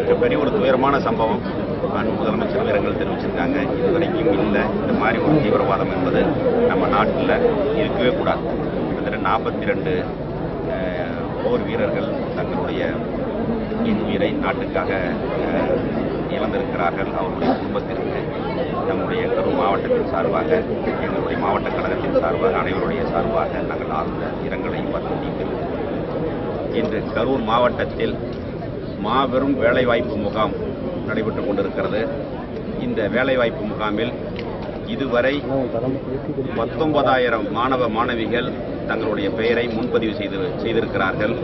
மிகப்பெரிய ஒரு துயரமான சம்பவம். முதலமைச்சர் இரங்கல் தெரிவிச்சிருக்காங்க. இதுவரைக்கும் இல்லை. இந்த மாதிரி ஒரு தீவிரவாதம் என்பது நம்ம நாட்டில் இருக்கவே கூடாது. கிட்டத்தட்ட நாற்பத்தி ரெண்டு போர் வீரர்கள் தங்களுடைய இன்னுயிரை நாட்டுக்காக இழந்திருக்கிறார்கள். அவருடைய குடும்பத்திற்கு நம்முடைய கரூர் மாவட்டத்தின் சார்பாக எங்களுடைய மாவட்ட கழகத்தின் சார்பாக அனைவருடைய சார்பாக நாங்கள் ஆழ்ந்த இரங்கலை பற்றி இன்று கரூர் மாவட்டத்தில் மாபெரும் வேலைவாய்ப்பு முகாம் நடைபெற்று கொண்டிருக்கிறது. இந்த வேலைவாய்ப்பு முகாமில் இதுவரை பத்தொன்பதாயிரம் மாணவ மாணவிகள் தங்களுடைய பெயரை முன்பதிவு செய்து செய்திருக்கிறார்கள்.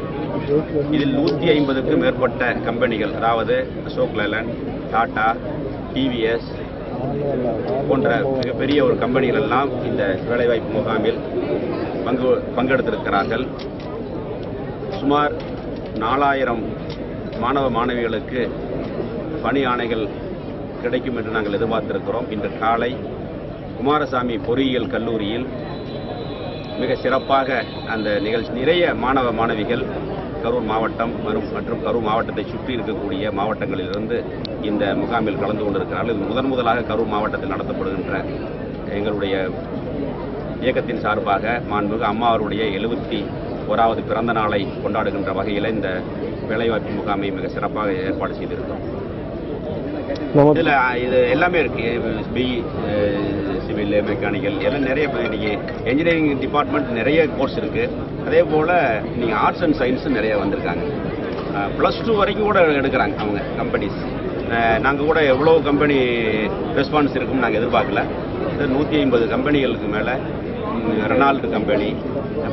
இதில் நூற்றி ஐம்பதுக்கும் மேற்பட்ட கம்பெனிகள் அதாவது அசோக் லேலண்ட் டாடா டிவிஎஸ் போன்ற மிகப்பெரிய ஒரு கம்பெனிகள் எல்லாம் இந்த வேலைவாய்ப்பு முகாமில் பங்கு பங்கெடுத்திருக்கிறார்கள். சுமார் நாலாயிரம் மாணவ மாணவிகளுக்கு பணி ஆணைகள் கிடைக்கும் என்று நாங்கள் எதிர்பார்த்திருக்கிறோம். இன்று காலை குமாரசாமி பொறியியல் கல்லூரியில் மிக சிறப்பாக அந்த நிகழ்ச்சி நிறைய மாணவ மாணவிகள் கரூர் மாவட்டம் மற்றும் மற்றும் கரூர் மாவட்டத்தை சுற்றி இருக்கக்கூடிய மாவட்டங்களிலிருந்து இந்த முகாமில் கலந்து கொண்டிருக்கிறார்கள். இது முதன் முதலாக கரூர் மாவட்டத்தில் நடத்தப்படுகின்ற எங்களுடைய இயக்கத்தின் சார்பாக மாண்புமிகு அம்மா அவருடைய எழுபத்தி ஓராவது பிறந்த நாளை கொண்டாடுகின்ற வகையில் இந்த வேலைவாய்ப்பு முகாமை மிக சிறப்பாக ஏற்பாடு செய்திருக்கிறோம். இதில் இது எல்லாமே இருக்கு. பி சிவில் மெக்கானிக்கல் எல்லாம் நிறைய இன்னைக்கு என்ஜினியரிங் டிபார்ட்மெண்ட் நிறைய கோர்ஸ் இருக்கு. அதே போல நீங்க ஆர்ட்ஸ் அண்ட் சயின்ஸ் நிறைய வந்திருக்காங்க. ப்ளஸ் டூ வரைக்கும் கூட எடுக்கிறாங்க அவங்க கம்பெனிஸ் நாங்கள் கூட எவ்வளோ கம்பெனி ரெஸ்பான்ஸ் இருக்கும்னு நாங்கள் எதிர்பார்க்கல. நூற்றி ஐம்பது கம்பெனிகளுக்கு மேலே ரெனால்டு கம்பெனி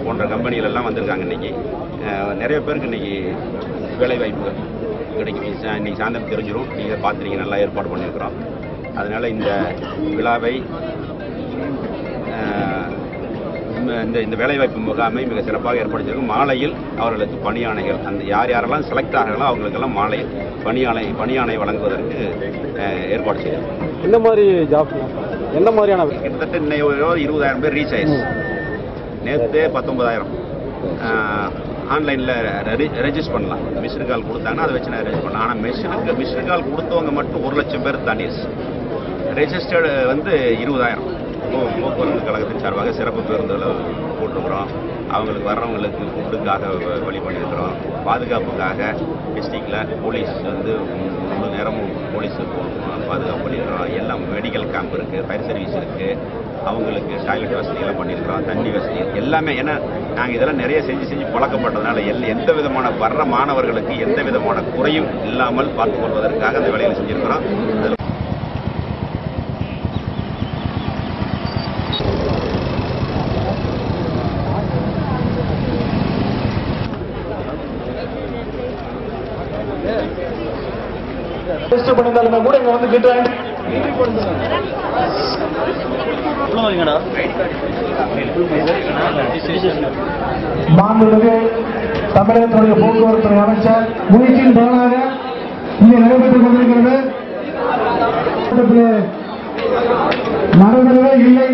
போன்ற கம்பெனிகளெல்லாம் வந்திருக்காங்க இன்னைக்கு. நிறைய பேருக்கு இன்றைக்கி வேலைவாய்ப்புகள் கிடைக்கும் சா- இன்னைக்கு சாயந்தரம் தெரிஞ்சிடும் நீங்கள் பார்த்துருக்கீங்க நல்லா ஏற்பாடு பண்ணியிருக்கிறோம். அதனால் இந்த விழாவை இந்த- இந்த வேலைவாய்ப்பு முகாமை மிக சிறப்பாக ஏற்படுத்தியிருக்கும். மாலையில் அவர்களுக்கு பணியாணைகள் அந்த யார் யாரெல்லாம் செலக்ட் ஆகிறாங்களோ அவங்களுக்கெல்லாம் மாலை பணியாணை பணியாணை வழங்குவதற்கு ஏற்பாடு செய்யும் இந்த மாதிரி ஜாப் எந்த மாதிரியான கிட்டத்தட்ட இன்னைக்கு இருபதாயிரம் பேர் ரீச் ஆயிடுச்சு. நேற்று பத்தொன்பதாயிரம். ஆன்லைனில் ரெஜிஸ்டர் பண்ணலாம். மிஸ்டு கால் கொடுத்தாங்கன்னா அதை வச்சு நான் ரெஜிஸ்டர் பண்ணலாம். ஆனால் மிஸ்டு மிஸ்டு கால் கொடுத்தவங்க மட்டும் ஒரு லட்சம் பேர் தாண்டிடுச்சு. ரெஜிஸ்டர்டு வந்து இருபதாயிரம். போக்குவரத்து கழகத்தின் சார்பாக சிறப்பு பேருந்துகளை போட்டுக்கிறோம். அவங்களுக்கு வர்றவங்களுக்கு ஃபுட்டுக்காக வழி பண்ணியிருக்கிறோம். பாதுகாப்புக்காக டிஸ்ட்ரிக்டில் போலீஸ் வந்து முழு நேரமும் போலீஸ் பாதுகாப்பு பண்ணியிருக்கிறோம். எல்லாம் மெடிக்கல் கேம்ப் இருக்குது ஃபயர் சர்வீஸ் இருக்குது அவங்களுக்கு டாய்லெட் வசதிகளை பண்ணியிருக்கிறோம். தண்ணி வசதி எல்லாமே. ஏன்னா நாங்கள் இதெல்லாம் நிறைய செஞ்சு செஞ்சு பழக்கப்பட்டதுனால எல் எந்த விதமான வர்ற மாணவர்களுக்கு எந்த விதமான குறையும் இல்லாமல் பார்த்துக் கொள்வதற்காக அந்த வேலைகளை செஞ்சுருக்கிறோம். ரெஜிஸ்டர் பண்ணியிருந்தாலுமே கூட இங்க வந்து கிட்ட மாண்புமிகு தமிழகத்துடைய போக்குவரத்து அமைச்சர் முயற்சியின் பலனாக இங்கே நடைபெற்றுக் கொண்டிருக்கிறது. கூட்டத்திலே நடைபெறவே இல்லை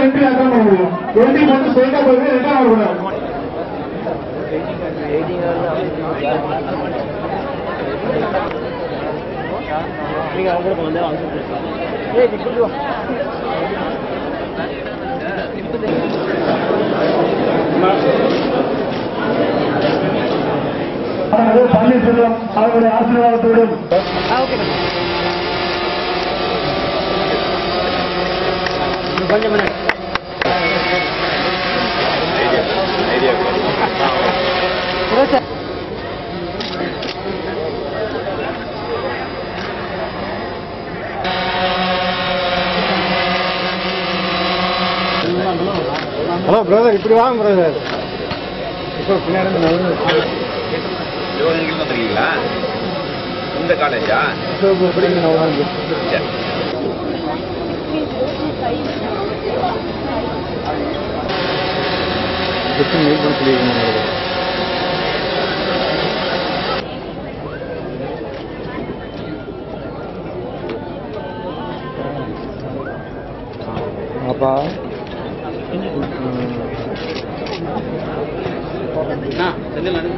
அப்பதான் எம்பி அட்டன் பண்ண முடியும் எம்பி மட்டும் ஸ்ட்ரைட்டா போய் ரிட்டர்ன் ஆகக்கூடாது அதாவது பன்னீர்செல்வம் அவருடைய ஆசீர்வாதத்தோடும். கொஞ்சம் ஹலோ பிரதர் இப்படி வாங்க பிரதர் இப்போ பின்னாடி வந்துருக்கீங்களா? இந்த காலேஜா bütün mecbur kuleye inanıyorlar. Apa? Nah, sendiri mana?